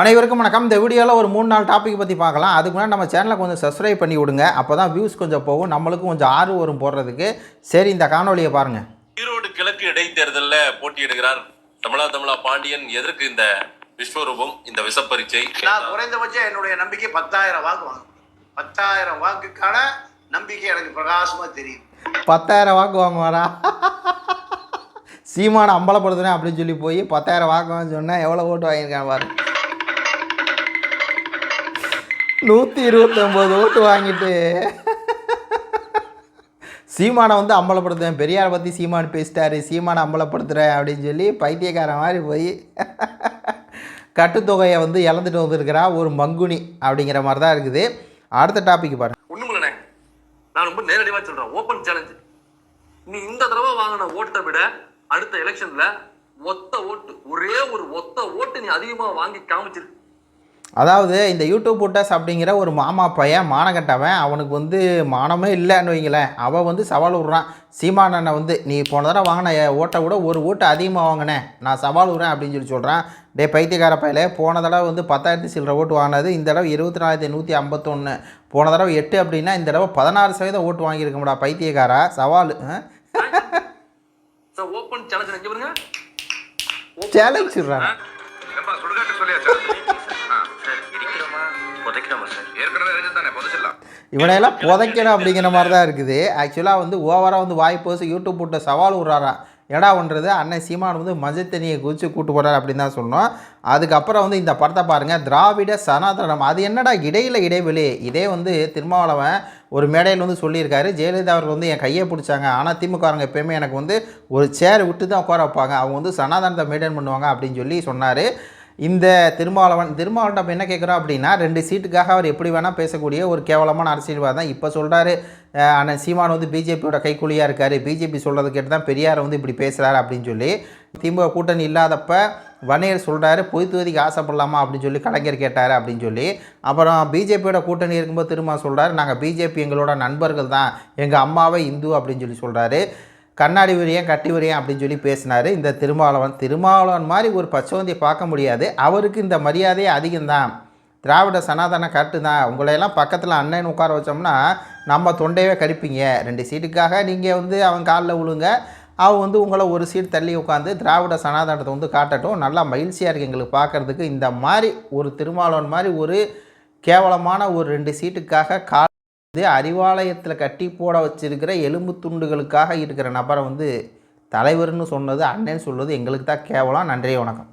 அனைவருக்கும் வணக்கம். இந்த வீடியோவில் ஒரு மூணு நாலு டாபிக் பற்றி பார்க்கலாம். அதுக்கு முன்னாடி நம்ம சேனலை கொஞ்சம் சப்ஸ்கிரைப் பண்ணி விடுங்க. அப்போ தான் வியூஸ் கொஞ்சம் போகும். நம்மளுக்கும் கொஞ்சம் ஆர்வம் வரும் போடுறதுக்கு சரி இந்த காணொலியை பாருங்கள் ஈரோடு கிழக்கு இடைத்தேர்தல்ல போட்டியிடுகிறார் தமிழா தமிழா பாண்டியன். எதற்கு இந்த விஸ்வரூபம் இந்த விஷப்பரீட்சை நான் குறைந்தபட்சம் என்னுடைய நம்பிக்கை பத்தாயிரம் வாக்கு வாங்க பத்தாயிரம் வாக்குக்கான நம்பிக்கை எனக்கு பிரகாசமா தெரியும். பத்தாயிரம் வாக்கு வாங்குவாரா? சீமானை அம்பலப்படுத்துனேன் அப்படின்னு சொல்லி போய் பத்தாயிரம் வாக்கு வாங்க சொன்னேன் எவ்வளோ ஓட்டு வாங்கியிருக்கான் பாரு. நூற்றி இருபத்தொம்போது ஓட்டு வாங்கிட்டு. சீமானை வந்து அம்பலப்படுத்துவேன் பெரியாரை பற்றி சீமான் பேசிட்டாரு. சீமானை அம்பலப்படுத்துகிறேன் அப்படின்னு சொல்லி பைத்தியக்காரன் மாதிரி போய் கட்டுத்தொகையை வந்து இழந்துட்டு வந்திருக்கிறா ஒரு மங்குனி அப்படிங்கிற மாதிரி தான் இருக்குது. அடுத்த டாபிக் பாரு ஒண்ணுமில்லண்ணே நான் ரொம்ப நேரடியாக சொல்றேன். ஓப்பன் சேலஞ்சு நீ இந்த தடவை வாங்கின ஓட்டை விட அடுத்த எலெக்ஷன்ல ஒத்த ஓட்டு ஒரே ஒரு ஒத்த ஓட்டு நீ அதிகமாக வாங்கி காமிச்சிருக்கு அதாவது இந்த யூடியூப் புட்டஸ் அப்படிங்கிற ஒரு மாமா பையன் மானகட்டவன் அவனுக்கு வந்து மானமே இல்லைன்னு வைங்களேன். அவன் வந்து சவால் விட்றான். சீமான் அண்ணன் வந்து நீ போன தடவை வாங்கின ஓட்டை விட ஒரு ஓட்டு அதிகமாக வாங்கினேன். நான் சவால் விட்றேன் அப்படின்னு சொல்லி சொல்கிறான் டே பைத்தியக்கார பையில போன தடவை வந்து பத்தாயிரத்தி சில்லற ஓட்டு வாங்கினது இந்த தடவை இருபத்தி நாலாயிரத்தி நூற்றி ஐம்பத்தொன்று போன தடவை எட்டு அப்படின்னா இந்த தடவை பதினாறு சதவீதம் ஓட்டு வாங்கியிருக்கமுடா பைத்தியக்காரா சவால். சேலஞ்ச் எங்க இவனையெல்லாம் புதைக்கணும் அப்படிங்கிற மாதிரி தான் இருக்குது. ஆக்சுவலாக வந்து ஓவராக வந்து வாய் பேசி யூடியூப் போட்ட சவால் விட்றாராம் எடா பண்ணுறது அண்ணன் சீமான் வந்து மஞ்சள் தண்ணியை குதிச்சு கூட்டு போகிறார் அப்படின்னு தான் சொன்னோம் அதுக்கப்புறம் வந்து இந்த படத்தை பாருங்கள் திராவிட சனாதனம். அது என்னடா இடையில இடைவெளி? இதே வந்து திருமாவளவன் ஒரு மேடையில் வந்து சொல்லியிருக்காரு. ஜெயலலிதா அவர்கள் வந்து என் கையை பிடிச்சாங்க. ஆனால் திமுகவங்க எப்பயுமே எனக்கு வந்து ஒரு சேர் விட்டு தான் உட்கார வைப்பாங்க. அவங்க வந்து சனாதனத்தை மெயின்டைன் பண்ணுவாங்க அப்படின்னு சொல்லி சொன்னார். இந்த திருமாவளவன் திருமாவளவன் நம்ம என்ன கேட்குறோம் அப்படின்னா ரெண்டு சீட்டுக்காக அவர் எப்படி வேணால் பேசக்கூடிய ஒரு கேவலமான அரசியல்வாதம் தான் இப்போ சொல்கிறாரு ஆனால் சீமான் வந்து பிஜேபியோட கைக்குழியாக இருக்கார். பிஜேபி சொல்கிறது கேட்டு தான் பெரியார் வந்து இப்படி பேசுகிறாரு அப்படின்னு சொல்லி திமுக கூட்டணி இல்லாதப்ப வன்னியர் சொல்கிறாரு பொய் தொகுதிக்கு ஆசைப்படலாமா அப்படின்னு சொல்லி கலைஞர் கேட்டார் அப்படின்னு சொல்லி. அப்புறம் பிஜேபியோட கூட்டணி இருக்கும்போது திரும்ப சொல்கிறார் நாங்கள் பிஜேபி எங்களோட நண்பர்கள் தான். எங்கள் அம்மாவை இந்து அப்படின்னு சொல்லி சொல்கிறாரு கண்ணாடி விரியன் கட்டி விரியன் அப்படின்னு சொல்லி பேசினார். இந்த திருமாவளவன் திருமாவளவன் மாதிரி ஒரு பச்சவந்தியை பார்க்க முடியாது. அவருக்கு இந்த மரியாதையே அதிகம்தான். திராவிட சனாதன கட்டு தான் உங்களையெல்லாம் பக்கத்தில் அண்ணன் உட்கார வச்சோம்னா நம்ம தொண்டையவே கடிப்பீங்க. ரெண்டு சீட்டுக்காக நீங்கள் வந்து அவன் காலில் விழுங்க. அவன் வந்து உங்களை ஒரு சீட் தள்ளி உட்காந்து திராவிட சனாதனத்தை வந்து காட்டட்டும். நல்லா மகிழ்ச்சியாக இருக்குது எங்களுக்கு பார்க்குறதுக்கு. இந்த மாதிரி ஒரு திருமாவளவன் மாதிரி ஒரு கேவலமான ஒரு ரெண்டு சீட்டுக்காக கா இது அறிவாலயத்தில் கட்டி போட வச்சிருக்கிற எலும்பு துண்டுகளுக்காக இருக்கிற நபரை வந்து தலைவர்னு சொன்னது அண்ணன் சொல்வது எங்களுக்கு தான் கேவலம். நன்றி வணக்கம்.